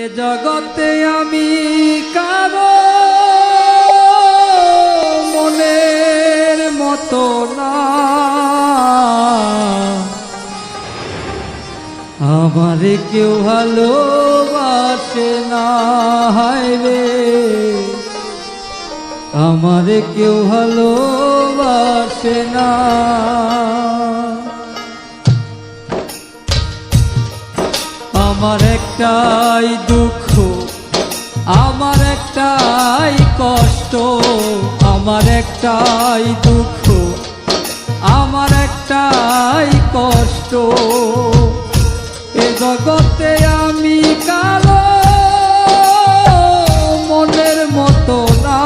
এ জগতে আমি কারও মনের মতো না। আমারে কেউ ভালোবাসে না রে। আমারে কেউ ভালোবাসে না। একটাই দুঃখ, আমার একটাই কষ্ট, আমার একটাই দুঃখ, আমার একটাই কষ্ট। এ জগতে আমি কালো মনের মতো না,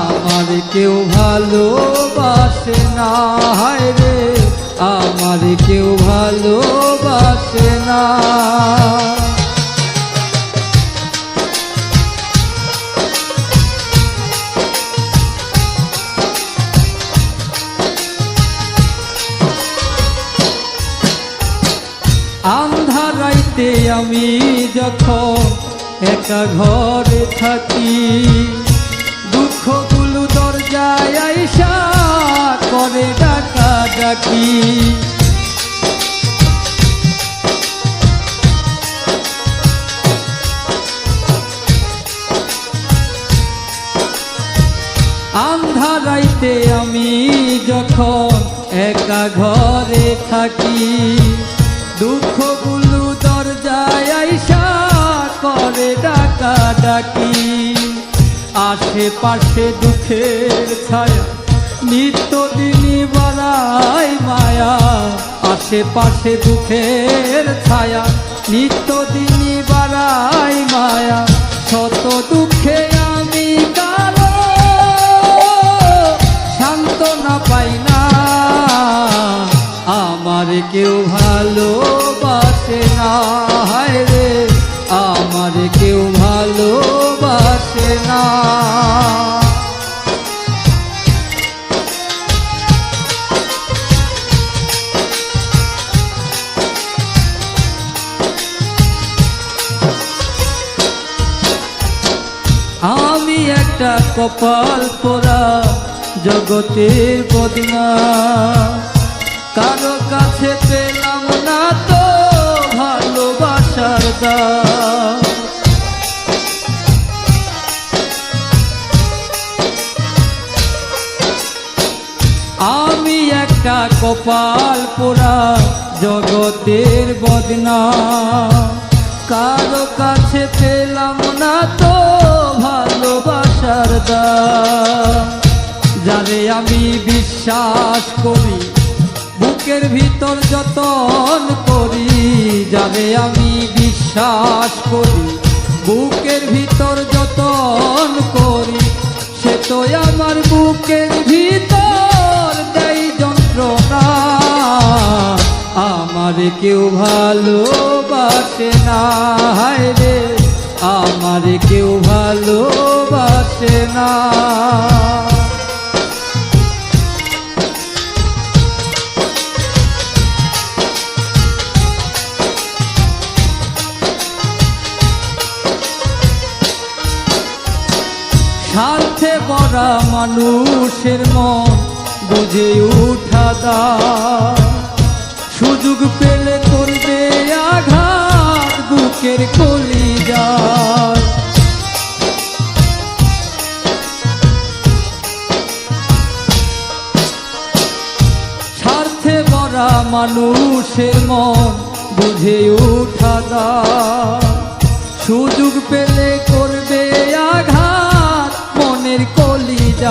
আমার কেউ ভালোবাসে না, হায় রে, আমার কেউ ভালোবাসে আন্ধারাইতে আমি যখন একা ঘরে থাকি, দুঃখগুলো দরজায় আইসা করে ডাকা ডাকি। আন্ধারাইতে আমি যখন একা ঘরে থাকি দুঃখগুলো দরজায় আইসা করে ডাকা ডাকি আশেপাশে দুঃখের ছায়া, নিত্যদিনই বাড়াই মায়া। আশেপাশে দুঃখের ছায়া, নিত্যদিনই বাড়াই মায়া। কেউ ভালোবাসে না, হায় রে। আমার কেউ ভালোবাসে না। আমি একটা কপাল পোড়া জগতের বদনা। কারও কাছে পেলাম না তো ভালোবাসার আমি একটা কপাল পোড়া জগতের বদনা। কারও কাছে পেলাম না তো ভালোবাসার দাম। যারে আমি বিশ্বাস করি বুকের ভিতর যতন করি, যারে আমি বিশ্বাস করি, বুকের ভিতর যতন করি, সে তো আমার বুকের ভিতর দেয় যন্ত্রণা। আমার কেউ ভালোবাসে না, হায় রে, আমার কেউ ভালোবাসে না। স্বার্থে বড়া মানুষের মন, বুঝে উঠা দা সুযোগ পেলে করবে আঘাত বুকের কলি যায় স্বার্থে বড়া মানুষের মন, বুঝে উঠা দা